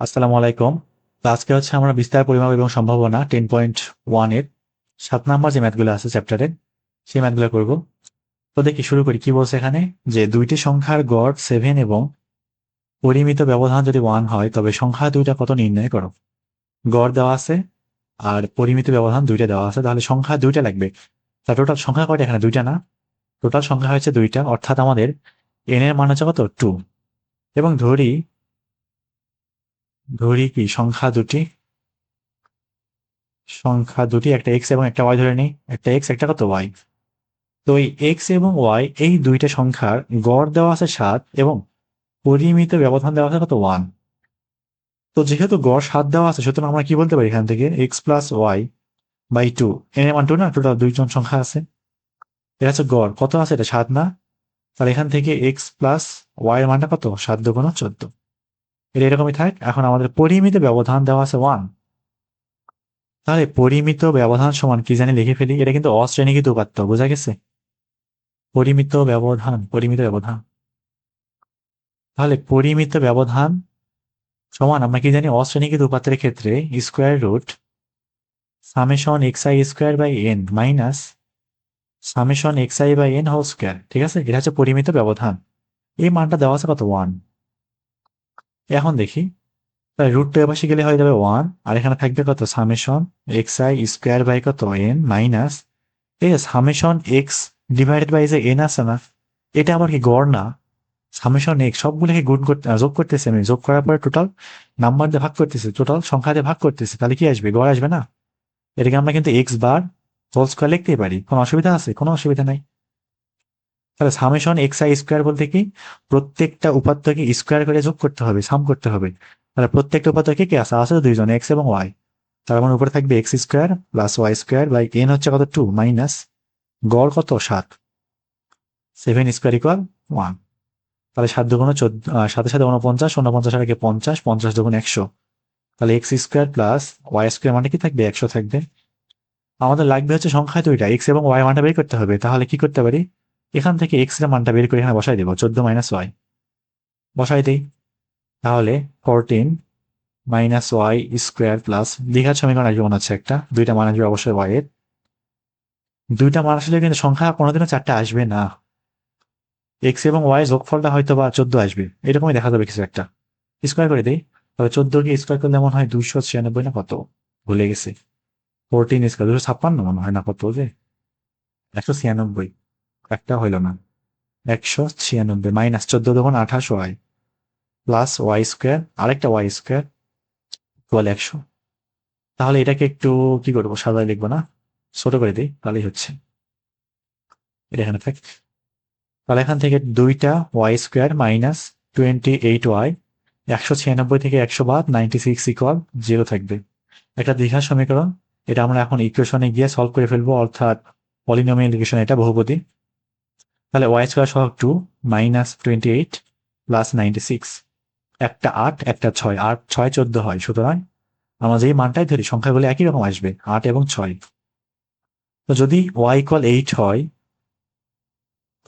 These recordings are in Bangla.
আসসালামু আলাইকুম। আজকে হচ্ছে আমরা বিস্তার পরিমাপ এবং সম্ভাবনা টেন পয়েন্ট ওয়ানের সাত নাম্বার যে ম্যাথগুলো আছে চ্যাপ্টারের সেই ম্যাথগুলো করব। তো দেখি শুরু করি, কি বলছে এখানে? যে দুইটি সংখ্যার গড় সেভেন এবং পরিমিত ব্যবধান যদি ওয়ান হয়, তবে সংখ্যা দুইটা কত নির্ণয় করো? গড় দেওয়া আছে আর পরিমিত ব্যবধান দুইটা দেওয়া আছে, তাহলে সংখ্যা দুইটা লাগবে। তা টোটাল সংখ্যা কয়টা এখানে? দুইটা না? টোটাল সংখ্যা হচ্ছে দুইটা, অর্থাৎ আমাদের এন এর মান হচ্ছে কত? টু এবং ধরি ধরি কি? সংখ্যা দুটি। সংখ্যা দুটি, একটা এক্স এবং একটা ওয়াই ধরে নিই। একটা এক্স একটা কত? ওয়াই তো এই এক্স এবং ওয়াই এই দুইটা সংখ্যার গড় দেওয়া আছে সাত এবং পরিমিত ব্যবধান দেওয়া আছে কত? ওয়ান তো যেহেতু গড় সাত দেওয়া আছে, সুতরাং আমরা কি বলতে পারি এখান থেকে? X plus Y by two N মান টু না? টোটাল দুইজন সংখ্যা আছে। এটা হচ্ছে গড়। কত আছে? এটা সাত না? তাহলে এখান থেকে এক্স প্লাস ওয়াই এর মানটা কত? সাত দুগুণ চোদ্দ। এটা এরকমই থাক। এখন আমাদের পরিমিত ব্যবধান দেওয়া আছে ওয়ান তাহলে পরিমিত ব্যবধান সমান কি জানি লিখে ফেলি। এটা কিন্তু অশ্রেণীকৃত উপাত্ত, বোঝা গেছে? পরিমিত ব্যবধান পরিমিত ব্যবধান। তাহলে পরিমিত ব্যবধান সমান আমরা কি জানি? অশ্রেণীকৃত উপাত্তের ক্ষেত্রে square root summation X I square by N minus summation X I by N whole square ঠিক আছে? এটা হচ্ছে পরিমিত ব্যবধান। এই মানটা দেওয়া আছে কত? ওয়ান এখন দেখি। তাই রুট টু এপাশে গেলে হয়ে যাবে ওয়ান আর এখানে থাকবে কত? Summation X I square by কত? এন মাইনাস এই সামেশন এক্স ডিভাইডেড বাই যে এন আছে না, এটা আমার কি গড় না? সামেশন এক্স সবগুলোকে গুণ করতে যোগ করতেছি আমি। যোগ করার পরে টোটাল নাম্বার দিয়ে ভাগ করতেছি। টোটাল সংখ্যা দিয়ে ভাগ করতেছি, তাহলে কি আসবে? গড় আসবে না? এটাকে আমরা কিন্তু এক্স বার হোল স্কোয়ার লিখতেই পারি। কোনো অসুবিধা আছে? কোনো অসুবিধা নাই। তাহলে সামেশন এক্স আই স্কোয়ার বলতে কি? প্রত্যেকটা উপাত্তকে স্কোয়ার করে যোগ করতে হবে সাম করতে হবে। তাহলে প্রত্যেকটা উপাত্তকে কি? আছে আছে দুইজন এক্স এবং ওয়াই তার মানে উপরে থাকবে X square plus Y square by N হচ্ছে কত? টু মাইনাস গড় কত? সাত। সেভেন স্কোয়ার ইকুয়াল ওয়ান তাহলে সাত দুগুণ চোদ্দ সাথে সাথে উনপঞ্চাশ উনপঞ্চাশ আগে পঞ্চাশ পঞ্চাশ দুগুণ একশো। তাহলে X square plus Y square মানে কি থাকবে? একশো থাকবে। আমাদের লাগবে হচ্ছে সংখ্যা দুইটা এক্স এবং ওয়াই মানটা বের করতে হবে। তাহলে কি করতে পারি? এখান থেকে এক্সের মানটা বের করে এখানে বসাই দেবো, চোদ্দ মাইনাস ওয়াই বসাই দেই। তাহলে fourteen minus Y square plus দীঘার সমীকরণ আসবে মনে হচ্ছে একটা। দুইটা মান আসবে অবশ্যই ওয়াই এর। দুইটা মান আসলে কিন্তু সংখ্যা কোনোদিনও চারটা আসবে না। এক্স এবং ওয়াই যোগফলটা হয়তো বা চোদ্দ আসবে। এরকমই দেখা যাবে কিছু একটা। স্কোয়ার করে দিই। তবে চোদ্দকে স্কোয়ার করলে মনে হয় দুইশো ছিয়ানব্বই না কত? ভুলে গেছে। ফোরটিন স্কোয়ার দুশো ছাপ্পান্ন মনে হয় না কত যে? একশো ছিয়ানব্বই। একটা হইল না। একশো ছিয়ানব্বই মাইনাস চোদ্দ তখন আঠাশ ওয়াই প্লাস ওয়াই স্কোয়ার, আরেকটা ওয়াই স্কোয়ার বলে একশো। তাহলে এটাকে একটু কি করব সাদায় লিখব না? ছোট করে দিই, তাহলেই হচ্ছে। এটা এখানে থাক। তাহলে এখান থেকে দুইটা Y square minus twenty eight Y, একশো ছিয়ানব্বই থেকে একশো বাদ, নাইনটি সিক্স ইকুয়াল জিরো থাকবে। একটা দীঘার সমীকরণ, এটা আমরা এখন ইকুয়েশনে গিয়ে সলভ করে ফেলব, অর্থাৎ পলিনোমিয়াল ইকুয়েশন এটা বহুপদী। তাহলে ওয়াই স্কোয়ার সহ two minus twenty eight plus ninety six একটা আট, একটা ছয় আট ছয় চোদ্দ হয়। সুতরাং আমরা যেই মানটাই ধরি সংখ্যাগুলো একই রকম আসবে, আট এবং ছয়। তো যদি ওয়াই ইকুয়াল এইট হয়,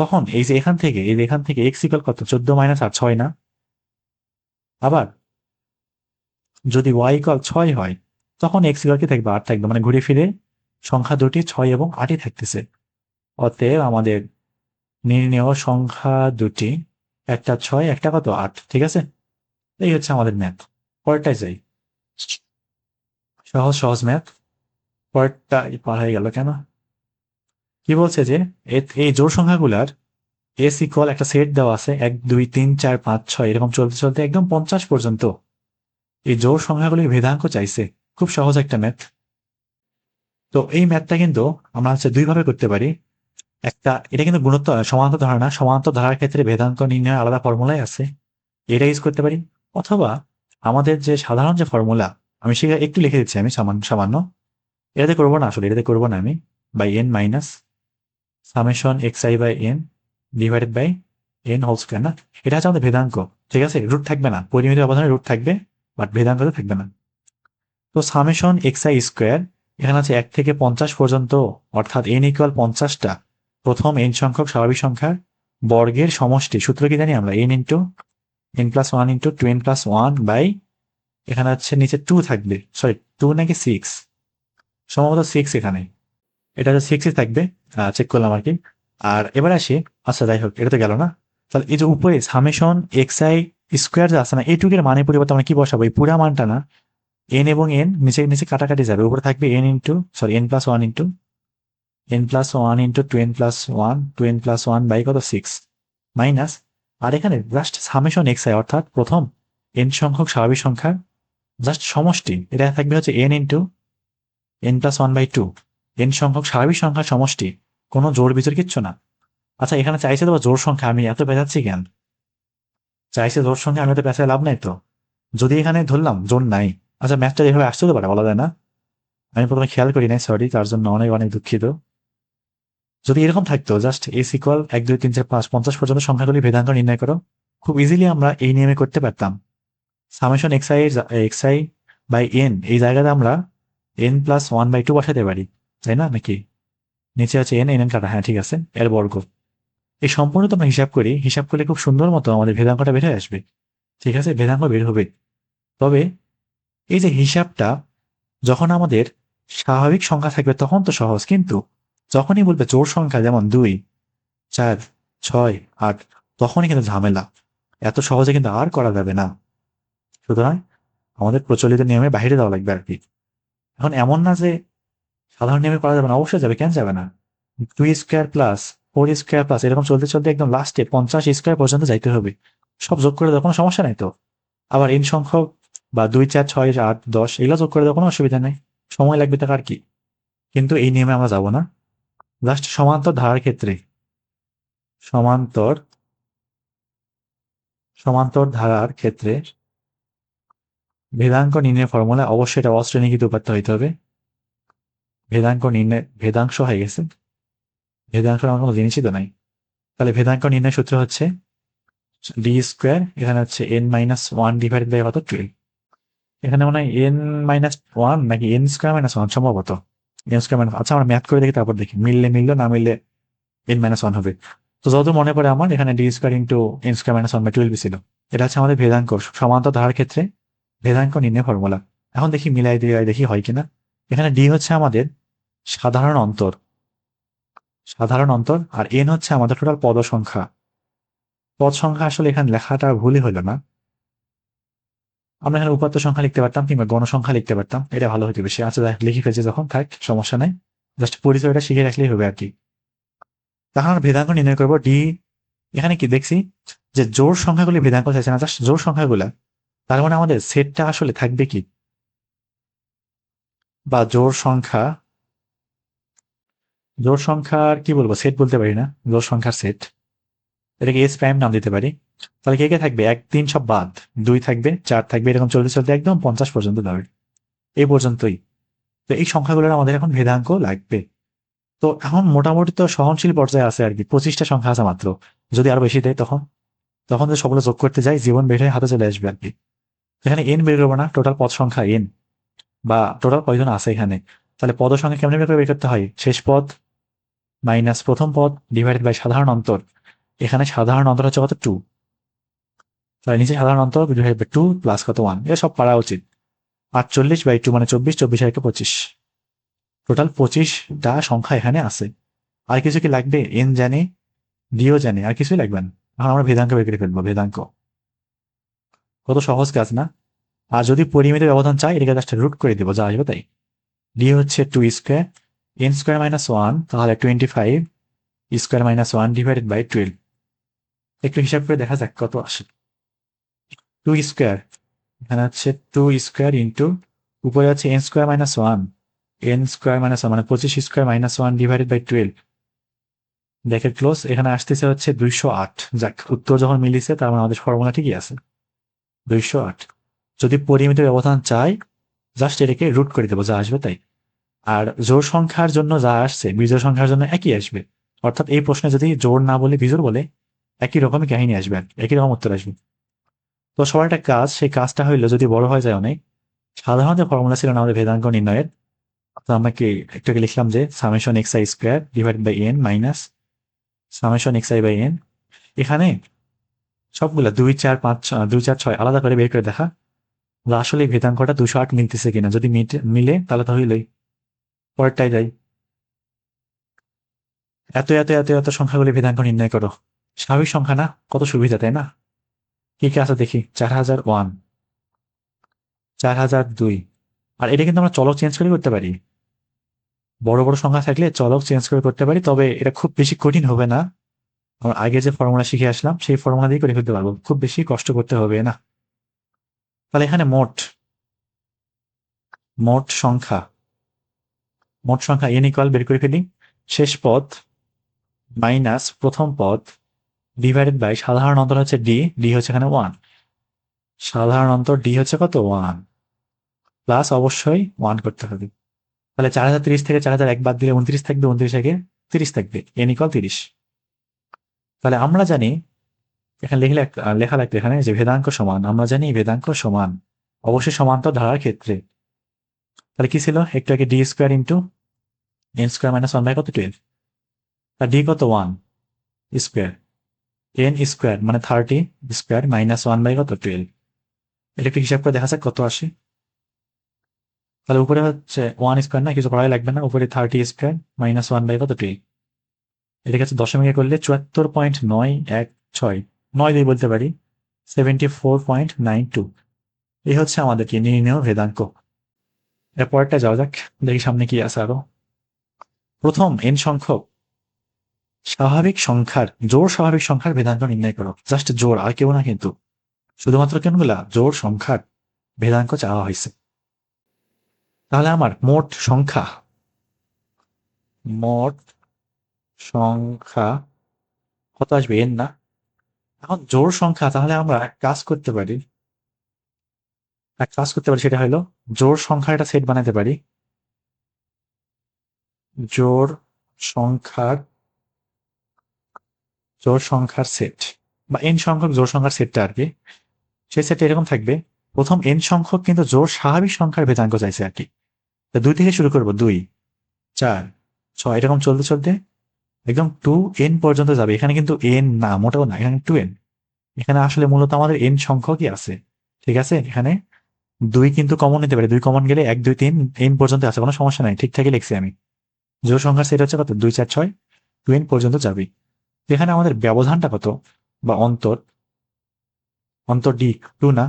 তখন এই যে এখান থেকে, এই এখান থেকে এক্স ইকুয়াল কত? চোদ্দ মাইনাস আট ছয় না। আবার যদি ওয়াই ইকুয়াল ছয় হয়, তখন এক্স ইকুয়াল কি থাকবে? আট থাকবে মানে ঘুরে ফিরে সংখ্যা দুটি ছয় এবং আটই থাকতেছে। অতএব আমাদের নির্ণেয় সংখ্যা দুটি, একটা ছয়, একটা কত? আট, ঠিক আছে? এই হচ্ছে আমাদের ম্যাথ পরেরটায় যাই। সহজ সহজ ম্যাথ পরেরটা পার হয়ে গেল কেন? কি বলছে যে এই জোর সংখ্যাগুলার এস ইকুয়াল একটা সেট দেওয়া আছে, এক, দুই, তিন, চার, পাঁচ, ছয়, এরকম চলতে চলতে একদম পঞ্চাশ পর্যন্ত। এই জোর সংখ্যাগুলির ভেদাঙ্ক চাইছে। খুব সহজ একটা ম্যাথ তো এই ম্যাথটা কিন্তু আমরা হচ্ছে দুইভাবে করতে পারি। একটা, এটা কিন্তু গুণত্ব সমান্তর ধারণা, সমান্তর ধারার ক্ষেত্রে ভেদাঙ্ক নির্ণয় আলাদা ফর্মুলাই আছে। এটা ইউজ করতে পারি। অথবা আমাদের যে সাধারণ যে ফর্মুলা আমি সেটা একটু লিখে দিচ্ছি আমি সামান্য সামান্য। এটাতে করব না আসলে, এটাতে করব না আমি। By N minus summation X I by N divided by N whole square না? এটা হচ্ছে আমাদের ভেদাঙ্ক ঠিক আছে? রুট থাকবে না। পরিমিত ব্যবধানে রুট থাকবে বাট ভেদাঙ্কতে থাকবে না। তো সামেশন এক্স আই স্কোয়ার এখানে আছে এক থেকে পঞ্চাশ পর্যন্ত, অর্থাৎ এন ইকুয়াল পঞ্চাশটা। প্রথম এন সংখ্যক স্বাভাবিক সংখ্যার বর্গের সমষ্টি। সূত্র কি জানি আমরা? N into N plus one into two N plus one by এখানে হচ্ছে নিচে টু থাকবে। সরি টু নাকি সিক্স সম্ভবত সিক্স এখানে। এটা হচ্ছে সিক্সই থাকবে। চেক করলাম আর কি। আর এবার আসি। আচ্ছা যাই হোক, এটা তো গেল না। তাহলে এই যে উপরে সামেশন এক্স আই স্কোয়ার যে আছে না এইটুকের মানে পরিবর্তে আমরা কি বসাবো? এই পুরা মানটা না এন এবং এন নিচে নিচে কাটাকাটি যাবে। উপরে থাকবে N into sorry N plus one into N plus one into two N plus one two N plus one by কত? সিক্স মাইনাস আর এখানে জাস্ট সামেশন এক্স আই অর্থাৎ প্রথম এন সংখ্যক স্বাভাবিক সংখ্যার জাস্ট সমষ্টি। এটা থাকবে হচ্ছে N into N plus one by two N সংখ্যক স্বাভাবিক সংখ্যার সমষ্টি, কোনো জোর বিজোর কিচ্ছু না। আচ্ছা এখানে চাইছে তো জোর সংখ্যা, আমি এত পেঁচাচ্ছি কেন? চাইছে জোর সংখ্যা, আমি এত পেঁচায় লাভ নাই তো। যদি এখানে ধরলাম জোর নাই আচ্ছা ম্যাথটা যেভাবে আসতে তো পারে, বলা যায় না। আমি প্রথমে খেয়াল করি নাই সরি তার জন্য অনেক অনেক দুঃখিত। যদি এরকম থাকতো জাস্ট এস ইকুয়াল এক, দুই, তিন, চার, পাঁচ, পঞ্চাশ পর্যন্ত সংখ্যাগুলি ভেদাঙ্ক নির্ণয় করো, খুব ইজিলি আমরা এই নিয়মে করতে পারতাম। Summation X I by N এই জায়গাতে আমরা N plus one by two বসাতে পারি, তাই না, নাকি? নিচে আছে এন এন এন কাটা হ্যাঁ ঠিক আছে, এর বর্গ। এই সম্পূর্ণ তো আমরা হিসাব করি, হিসাব করলে খুব সুন্দর মতো আমাদের ভেদাঙ্কটা বের হয়ে আসবে। ঠিক আছে ভেদাঙ্ক বের হবে। তবে এই যে হিসাবটা, যখন আমাদের স্বাভাবিক সংখ্যা থাকবে তখন তো সহজ, কিন্তু যখনই বলবে জোর সংখ্যা, যেমন দুই, চার, ছয়, আট, তখনই কিন্তু ঝামেলা। এত সহজে কিন্তু আর করা যাবে না। সুতরাং আমাদের প্রচলিত নিয়মে বাইরে দেওয়া লাগবে আর কি। এখন এমন না যে সাধারণ নিয়মে করা যাবে না, অবশ্যই যাবে, কেন যাবে না? দুই square plus, four square plus, এরকম চলতে চলতে একদম লাস্টে পঞ্চাশ স্কোয়ার পর্যন্ত যাইতে হবে। সব যোগ করে দেওয়ার কোনো সমস্যা নাই তো? আবার এন সংখ্যক বা দুই, চার, ছয়, আট, দশ, এগুলো যোগ করে দেওয়ার কোনো অসুবিধা নেই। সময় লাগবে তার আর কি? কিন্তু এই নিয়মে আমরা যাব না। জাস্ট সমান্তর ধারার ক্ষেত্রে। সমান্তর সমান্তর ধারার ক্ষেত্রে ভেদাঙ্ক নির্ণয়ের ফর্মুলা অবশ্যই এটা অশ্রেণীকৃত উপাত্ত হইতে হবে। ভেদাঙ্ক নির্ণয়, ভেদাংশ হয়ে গেছে। ভেদাংশ আমার কোনো জিনিসই তো নাই। তাহলে ভেদাঙ্ক নির্ণয় সূত্র হচ্ছে ডি স্কোয়ার এখানে হচ্ছে N minus one divided by কত? টুয়েলভ এখানে মনে হয় এন মাইনাস ওয়ান নাকি এন স্কোয়ার মাইনাস ওয়ান সম্ভবত। স্কোয়ার মাইনাস আচ্ছা আমরা ম্যাথ করে দেখি, তারপর দেখি। মিললে মিললো, না মিললে এন মাইনাস ওয়ান হবে। তো যত মনে পড়ে আমার, এখানে D square into N square minus one twelve ছিল এটা হচ্ছে আমাদের ভেদাঙ্ক সমান্তর ধারার ক্ষেত্রে ভেদাঙ্ক নির্ণয় ফর্মুলা এখন দেখি মিলাই দিয়ে দেখি হয় কিনা। এখানে ডি হচ্ছে আমাদের সাধারণ অন্তর। সাধারণ অন্তর আর এন হচ্ছে আমাদের টোটাল পদ সংখ্যা। পদ সংখ্যা আসলে এখানে লেখাটা ভুলই হলো না। আমরা এখানে উপাত্ত সংখ্যা লিখতে পারতাম কিংবা গণসংখ্যা লিখতে পারতাম, এটা ভালো হতে বেশি আচ্ছা লিখে ফেলছে যখন, থাক, সমস্যা নাই। জাস্ট পরিচয়টা শিখে রাখলেই হবে আর কি। তখন আমরা ভেদাঙ্ক নির্ণয় করব। ডি এখানে কি দেখছি? যে জোর সংখ্যাগুলি ভেদাঙ্ক চাইছে না জাস্ট জোর সংখ্যাগুলা। তার মানে আমাদের সেটটা আসলে থাকবে কি? বা জোর সংখ্যা জোর সংখ্যার কি বলব? সেট বলতে পারি না। জোর সংখ্যার সেট এটাকে এস প্রাইম নাম দিতে পারি। তাহলে কে কে থাকবে? এক, তিন সব বাদ। দুই থাকবে, চার থাকবে, এরকম চলতে চলতে একদম পঞ্চাশ পর্যন্ত ধরে। এই পর্যন্তই। তো এই সংখ্যাগুলোর আমাদের এখন ভেদাঙ্ক লাগবে। তো এখন মোটামুটি তো সহনশীল পর্যায়ে আছে আর কি, পঁচিশটা সংখ্যা আছে মাত্র। যদি আরও বেশি দেয় তখন তখন যে সবগুলো যোগ করতে যাই, জীবন বের হয়ে হাতে চলে আসবে আর কি। এখানে এন বের করব না টোটাল পদ সংখ্যা এন বা টোটাল কয়জন আছে এখানে? তাহলে পদ সংখ্যা কেমন বের করতে হয়? শেষ পদ মাইনাস প্রথম পদ ডিভাইডেড বাই সাধারণ অন্তর। এখানে সাধারণ অন্তর হচ্ছে কত? টু তাহলে নিচে সাধারণ অন্তর ডিভাইড বাই টু প্লাস কত ওয়ান এটা সব পারা উচিত। আটচল্লিশ বাই টু মানে চব্বিশ চব্বিশ আর পঁচিশ। টোটাল পঁচিশটা সংখ্যা এখানে আছে। আর কিছু কি লাগবে? এন জানে ডিও জানে, আর কিছুই লাগবে না। এখন আমরা ভেদাঙ্ক বের করে ফেলব, ভেদাঙ্ক। কত সহজ কাজ না? আর যদি পরিমিত ব্যবধান চাই, এটাকে জাস্ট রুট করে দেবো, যা আসবে তাই। ডি হচ্ছে two square N square minus one তাহলে twenty five square minus one divided by twelve একটু হিসাব করে দেখা যাক কত আসে। টু স্কোয়ার এখানে হচ্ছে টু স্কোয়ার ইন্টু উপরে আছে N square minus one N square minus one মানে পঁচিশ square minus one divided by twelve দেখে ক্লোজ এখানে আসতেছে হচ্ছে দুইশো আট। যাক, উত্তর যখন মিলিছে, তার মানে আমাদের ফর্মুলা ঠিকই আছে। দুইশো আট। যদি পরিমিত ব্যবধান চাই জাস্ট এটাকে রুট করে দেবো, যা আসবে তাই। আর জোর সংখ্যার জন্য যা আসছে, বিজোড় সংখ্যার জন্য একই আসবে। অর্থাৎ এই প্রশ্নে যদি জোর না বলে বিজোড় বলে, একই রকমই কাহিনী আসবে একই রকম উত্তর আসবে। তো সবার একটা কাজ, সেই কাজটা হইল যদি বড় হয়ে যায় অনেক, সাধারণত ফর্মুলা ছিল না আমাদের ভেদাঙ্ক নির্ণয়ের। তো আমরা কি একটু লিখলাম যে summation X I square divide by N minus summation X I by N এখানে সবগুলা দুই, চার, পাঁচ দুই, চার, ছয় আলাদা করে বের করে দেখা। আসলে ভেদাঙ্কটা দুশো আট মিলতেছে কিনা, যদি মিলে তাহলে তো হইলই। পরেরটাই যাই। এত এত এত এত সংখ্যাগুলি ভেদাঙ্ক নির্ণয় করো। স্বাভাবিক সংখ্যা না, কত সুবিধা, তাই না? কি কি আছে দেখি? চার হাজার ওয়ান। চার হাজার দুই। আর এটা কিন্তু আমরা চলক চেঞ্জ করে করতে পারি। বড় বড় সংখ্যা থাকলে চলক চেঞ্জ করে করতে পারি, তবে এটা খুব বেশি কঠিন হবে না। আমরা আগে যে ফর্মুলা শিখে আসলাম, সেই ফর্মুলা দিয়ে করে ফেলতে পারব। খুব বেশি কষ্ট করতে হবে না। তাহলে এখানে মোট। মোট সংখ্যা। মোট সংখ্যা এন ইকুয়াল বের করে ফেলি। শেষ পদ মাইনাস প্রথম পদ ডিভাইডেড বাই সাধারণ অন্তর হচ্ছে ডি ডি হচ্ছে এখানে ওয়ান সাধারণ অন্তর ডি হচ্ছে কত? ওয়ান প্লাস অবশ্যই ওয়ান করতে হবে। তাহলে চার হাজার তিরিশ থেকে চার হাজার এক বাদ দিলে উনত্রিশ থাকবে, উনত্রিশ থেকে তিরিশ থাকবে এন ইকুয়াল তিরিশ। তাহলে আমরা জানি, এখানে লিখলে লেখা লাগবে এখানে যে ভেদাঙ্ক সমান, আমরা জানি ভেদাঙ্ক সমান। অবশ্যই সমান্তর ধারার ক্ষেত্রে। তাহলে কি ছিল? একটু আগে D square into N square minus one by কত? টুয়েলভ আর ডি কত? ওয়ান স্কোয়ার এন স্কোয়ার মানে thirty square minus one by কত? টুয়েলভ। এটা একটু হিসাব করে দেখা যাক কত আসে। তাহলে উপরে হচ্ছে ওয়ান স্কোয়ার না, কিছু করাই লাগবে না। উপরে thirty square minus one by কত? টুয়েলভ। এটাকে হচ্ছে দশমিকে করলে চুয়াত্তর পয়েন্ট নয় এক ছয়, নয় দুই বলতে পারি, seventy four point nine two. এই হচ্ছে আমাদেরকে নির্ণয় ভেদাঙ্ক। এর পরেরটা যাওয়া যাক, দেখি সামনে কি আছে আরও। প্রথম এন সংখ্যক স্বাভাবিক সংখ্যার, জোর স্বাভাবিক সংখ্যার ভেদাঙ্ক নির্ণয় করো। জাস্ট জোর, আর কেউ না কিন্তু। শুধুমাত্র কেনগুলা? জোর সংখ্যার ভেদাঙ্ক চাওয়া হয়েছে। তাহলে আমার মোট সংখ্যা। মোট সংখ্যা কত আসবে? এন না? এখন জোর সংখ্যা, তাহলে আমরা এক কাজ করতে পারি। এক কাজ করতে পারি, সেটা হলো জোর সংখ্যার একটা সেট বানাতে পারি। জোর সংখ্যার জোর সংখ্যার সেট বা এন সংখ্যক জোর সংখ্যার সেটটা আর কি, সেই সেটটা এরকম থাকবে। প্রথম এন সংখ্যক কিন্তু জোর স্বাভাবিক সংখ্যার ভেদাঙ্ক চাইছে আর কি। তো দুই থেকে শুরু করব, দুই, চার, ছয়, এরকম চলতে চলতে একদম টু এন পর্যন্ত যাবে। এখানে কিন্তু এন না, মোটেও না, এখানে টু এন এখানে আসলে মূলত আমাদের এন সংখ্যকই আছে, ঠিক আছে? এখানে দুই কিন্তু কমন নিতে পারে। দুই কমন গেলে এক, দুই, তিন এন পর্যন্ত আছে, কোনো সমস্যা নাই ঠিকঠাকই লিখছি আমি। জোর সংখ্যার সেট হচ্ছে কত? দুই, চার, ছয় টু এন পর্যন্ত যাবে এখানে আমাদের ব্যবধানটা কত? বা অন্তর? অন্তর ডি টু না?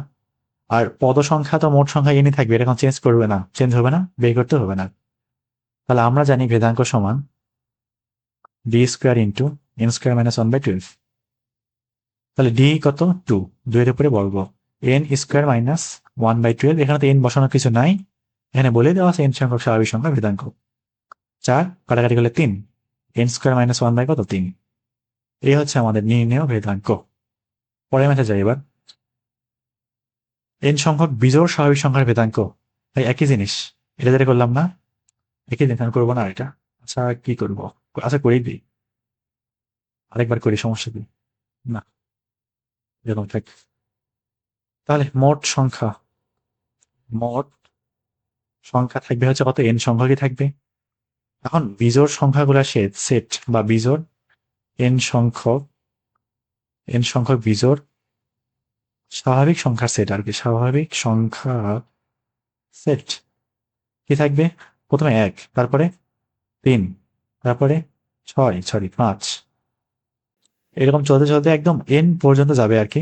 আর পদ সংখ্যা তো মোট সংখ্যা এনই থাকবে এরকম চেঞ্জ করবে না। চেঞ্জ হবে না? বের করতে হবে না। তাহলে আমরা জানি ভেদাঙ্ক সমান D square into N square minus one by twelve তাহলে ডি কত? টু দুইয়ের উপরে বর্গ। N square minus one by twelve এখানে তো এন বসানোর কিছু নাই। এখানে বলে দেওয়া আছে এন সংখ্যক স্বাভাবিক সংখ্যা ভেদাঙ্ক। চার, কাটাকাটি করলে তিন। N square minus one by কত? তিন। এই হচ্ছে আমাদের নির্ণয় ভেদাঙ্ক পরে ম্যাথে যাই এবার। এন সংখ্যক বিজোড় স্বাভাবিক সংখ্যার ভেদাঙ্ক এই একই জিনিস। এটা যেটা করলাম না, একই জিনিস, আমি করব না এটা। আচ্ছা কি করব? আচ্ছা করেই দিই। আরেকবার করি, সমস্যা কি? না। এরকম থাক। তাহলে মোট সংখ্যা। মোট সংখ্যা থাকবে হচ্ছে কত? এন সংখ্যকই থাকবে। এখন বিজোড় সংখ্যাগুলো সেট বা বিজোড় এন সংখ্যক এন সংখ্যক বিজোড়, স্বাভাবিক সংখ্যা সেট আর কি, স্বাভাবিক সংখ্যা সেট কি থাকবে? প্রথমে এক, তারপরে তিন, তারপরে ছয় সরি পাঁচ। এরকম চলতে চলতে একদম এন পর্যন্ত যাবে আর কি।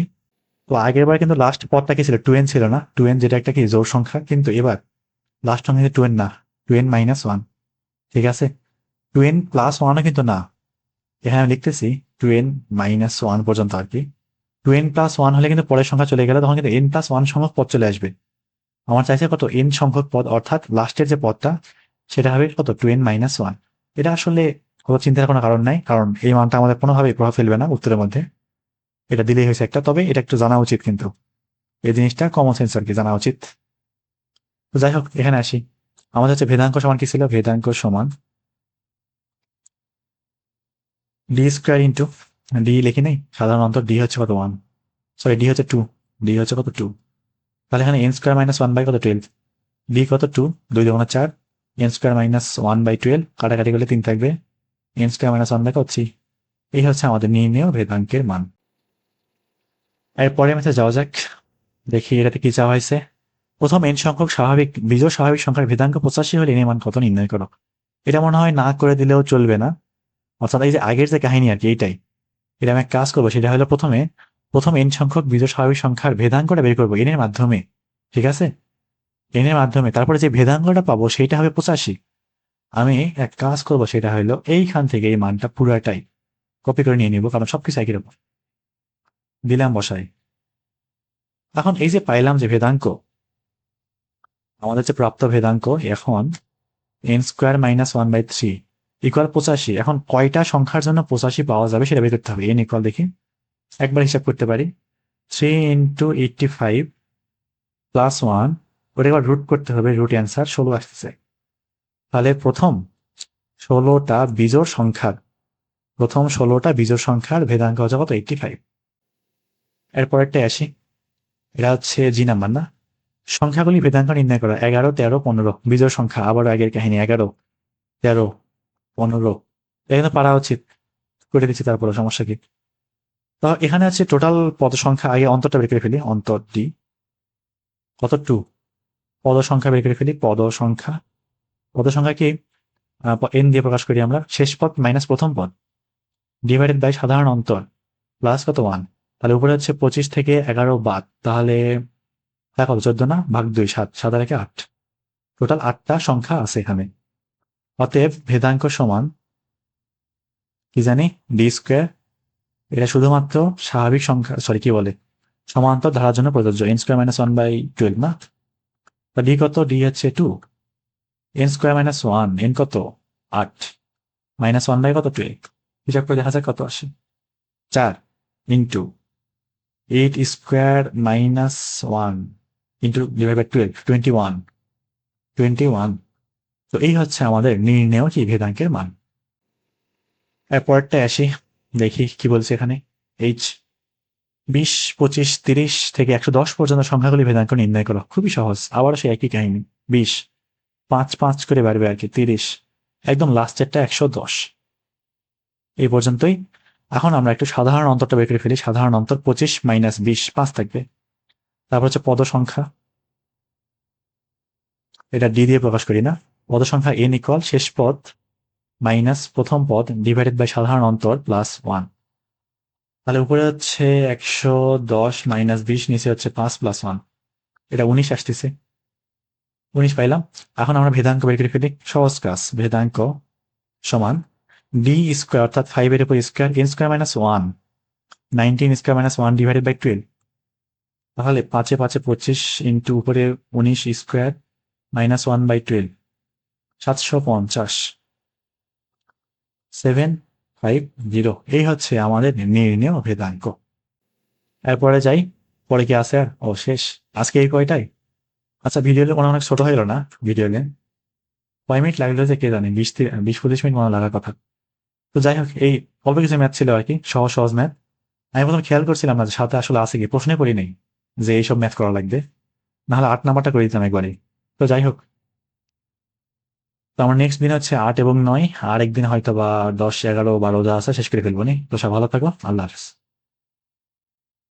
তো আগের বার কিন্তু লাস্ট পদটা কি ছিল? টু এন ছিল না। টু এন যেটা একটা কি জোর সংখ্যা, কিন্তু এবার লাস্ট সংখ্যা টু এন না। টু এন মাইনাস ওয়ান ঠিক আছে? টু এন প্লাস ওয়ানও কিন্তু না। এখানে লিখতেছি টু এন মাইনাস ওয়ান পর্যন্ত আর কি। টু এন প্লাস ওয়ান হলে কিন্তু পরের সংখ্যা চলে গেলে তখন কিন্তু এন প্লাস ওয়ান সংখ্যক পদ চলে আসবে। আমার চাইছে কত? এন সংখ্যক পদ, অর্থাৎ লাস্টের যে পদটা, সেটা হবে কত? Two N minus one. এটা আসলে কোনো চিন্তার কোনো কারণ নাই, কারণ এই মানটা আমাদের কোনোভাবেই প্রভাব ফেলবে না উত্তরের মধ্যে। এটা দিলেই হয়েছে একটা, তবে এটা একটু জানা উচিত কিন্তু। এই জিনিসটা কমন সেন্স আর কি, জানা উচিত। যাই হোক, এখানে আসি। আমাদের হচ্ছে ভেদাঙ্ক সমান কি ছিল? ভেদাঙ্ক সমান ডি স্কোয়ার ইন্টু ডি লিখি নেই, সাধারণত ডি হচ্ছে কত ওয়ান সরি ডি হচ্ছে টু ডি হচ্ছে কত টু তাহলে এখানে N square minus one by কত টুয়েলভ ডি কত টু দুই দুগুণ চার N square minus one by twelve কাটাকাটি করলে তিন থাকবে। N square minus one by কত থ্রি এই হচ্ছে আমাদের নির্ণয় ভেদাঙ্কের মান। এরপরে ম্যাথে যাওয়া যাক, দেখি এটাতে কি চাওয়া হয়েছে। প্রথম এন সংখ্যক স্বাভাবিক বিজোড় স্বাভাবিক সংখ্যার ভেদাঙ্ক পঁচাশি হলে এর মান কত নির্ণয় করো? এটা মনে হয় না করে দিলেও চলবে না। অর্থাৎ এই যে আগের যে কাহিনী আর কি, এইটাই। এটা আমি এক কাজ করব, সেটা হলো প্রথমে, প্রথম এন সংখ্যক বিজোড় স্বাভাবিক সংখ্যার ভেদাঙ্গটা বের করব এনের মাধ্যমে, ঠিক আছে? এনের মাধ্যমে, তারপরে যে ভেদাঙ্গটা পাবো সেটা হবে পঁচাশি। আমি এক কাজ করব, সেটা হলো এইখান থেকে এই মানটা পুরাটাই কপি করে নিয়ে নিব, কারণ সবকিছু একই রকম। দিলাম, বসাই। এখন এই যে পাইলাম যে ভেদাঙ্ক, আমাদের যে প্রাপ্ত ভেদাঙ্ক, এখন N square minus one by three equal পঁচাশি। এখন কয়টা সংখ্যার জন্য পঁচাশি পাওয়া যাবে সেটা বের করতে হবে। এন ইকুয়াল দেখি। একবার হিসাব করতে পারি। Three into eighty five plus one ওটা এবার রুট করতে হবে রুট অ্যান্সার ষোলো আসতেছে। তাহলে প্রথম ষোলোটা বিজোড় সংখ্যার, প্রথম ষোলোটা বিজোড় সংখ্যার ভেদাঙ্ক হচ্ছে কত? এইটটি ফাইভ এরপরেরটা আসি। এটা হচ্ছে জি নাম্বার না? সংখ্যাগুলি ভেদাঙ্ক নির্ণয় করা। এগারো, তেরো, পনেরো। বিজোড় সংখ্যা আবার আগের কাহিনী, এগারো, তেরো। পনেরো। এখানে পারা উচিত করে দিচ্ছি তারপরে সমস্যা কি? তো এখানে আছে টোটাল পদ সংখ্যা আগে অন্তরটা বের করে ফেলি, অন্তর ডি কত? টু পদ সংখ্যা বের করে ফেলি পদ সংখ্যা পদ সংখ্যা কি এন দিয়ে প্রকাশ করি আমরা। শেষ পদ মাইনাস প্রথম পদ। ডিভাইডেড বাই সাধারণ অন্তর প্লাস কত? ওয়ান তাহলে উপরে হচ্ছে পঁচিশ থেকে এগারো বাদ। তাহলে দেখো চোদ্দ না? ভাগ দুই, সাত। সাত আর আট। টোটাল আটটা সংখ্যা আছে এখানে। অতএব ভেদাঙ্ক সমান কি জানি? ডি স্কোয়ার এটা শুধুমাত্র স্বাভাবিক সংখ্যা সরি কি বলে? সমান্তর ধারার জন্য প্রযোজ্য। N square minus one by twelve না? তা ডি কত? ডি হচ্ছে two N square minus one N কত? আট। মাইনাস ওয়ান বাই কত? টুয়েলভ হিসাব করে দেখা যায় কত আসে। চার into eight square minus one into divide by twelve twenty one twenty one তো এই হচ্ছে আমাদের নির্ণেয় কি ভেদাঙ্কের মান। এরপরটা আসি, দেখি কি বলছে এখানে। এইচ বিশ, পঁচিশ, তিরিশ থেকে একশো দশ পর্যন্ত সংখ্যাগুলি ভেদাঙ্ক নির্ণয় করো। খুবই সহজ আবারও সেই একই কাহিনী। বিশ, পাঁচ পাঁচ করে বাড়বে আর কি, তিরিশ। একদম লাস্টেরটা একশো দশ। এই পর্যন্তই। এখন আমরা একটু সাধারণ অন্তরটা বের করে ফেলি। সাধারণ অন্তর পঁচিশ মাইনাস বিশ, পাঁচ থাকবে। তারপর হচ্ছে পদ সংখ্যা এটা ডি দিয়ে প্রকাশ করি না। পদ সংখ্যা এন ইকুয়াল শেষ পদ মাইনাস প্রথম পদ ডিভাইডেড বাই সাধারণ অন্তর প্লাস ওয়ান তাহলে উপরে হচ্ছে একশো দশ মাইনাস বিশ, নিচে হচ্ছে পাঁচ প্লাস ওয়ান এটা উনিশ আসতেছে। উনিশ পাইলাম। এখন আমরা ভেদাঙ্ক বের করে ফেলি। সহজ কাজ, ভেদাঙ্ক সমান ডি স্কোয়ার অর্থাৎ ফাইভের উপর square N square minus one nineteen square minus one divided by twelve তাহলে পাঁচে পাঁচে পঁচিশ ইন্টু উপরে উনিশ square minus one by twelve সাতশো পঞ্চাশ। Seven five zero. এই হচ্ছে আমাদের নির্ণয় ভেদাঙ্ক এরপরে যাই, পরে কি আছে আর? ও শেষ আজকে এই কয়টাই? আচ্ছা ভিডিও মনে অনেক ছোট হয়ে না ভিডিও গেম কয় মিনিট লাগল যে কে জানে, বিশ বিশ পঁচিশ মিনিট মনে লাগার কথা। তো যাই হোক, এই অল্প কিছু ম্যাথ ছিল আর কি, সহজ সহজ ম্যাথ আমি প্রথম খেয়াল করছিলাম না যে সাথে আসলে আছে কি প্রশ্নে করি নেই যে এইসব ম্যাথ করা লাগবে। নাহলে আট নাম্বারটা করে দিতাম একবারই। তো যাই হোক তো আমার নেক্সট দিন হচ্ছে আট এবং নয়, আর একদিন হয়তো বা দশ, এগারো, বারো যা আছে শেষ করে ফেলব নি। তো সব ভালো থাকো, আল্লাহ হাফিজ।